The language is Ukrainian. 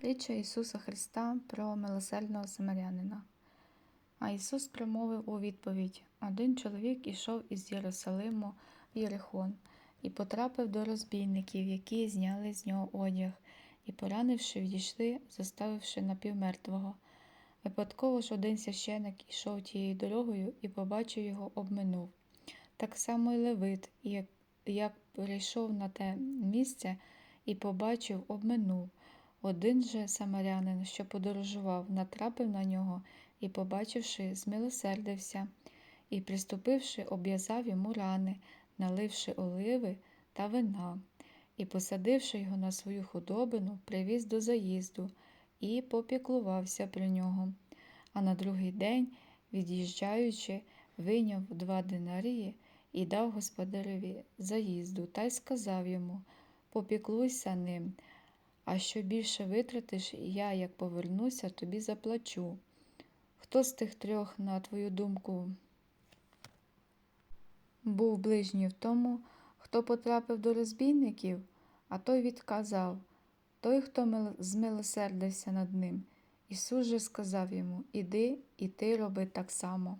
Притча Ісуса Христа про милосердного самарянина. А Ісус промовив у відповідь один чоловік ішов із Єрусалиму в Єрихон і потрапив до розбійників, які зняли з нього одяг, і, поранивши, відійшли, заставивши напівмертвого. Випадково ж один священик ішов тією дорогою і побачив його, обминув. Так само й Левит, як, як прийшов на те місце і побачив, обминув. Один же самарянин, що подорожував, натрапив на нього і, побачивши, змилосердився, і, приступивши, обв'язав йому рани, наливши оливи та вина, і, посадивши його на свою худобину, привіз до заїзду і попіклувався про нього. А на другий день, від'їжджаючи, вийняв два динарії і дав господареві заїзду, та й сказав йому Попіклуйся ним, а що більше витратиш, я, як повернуся, тобі заплачу. Хто з тих трьох, на твою думку, був ближній в тому, хто потрапив до розбійників, а той відказав той, хто змилосердився над ним. Ісус же сказав йому Іди, і ти роби так само.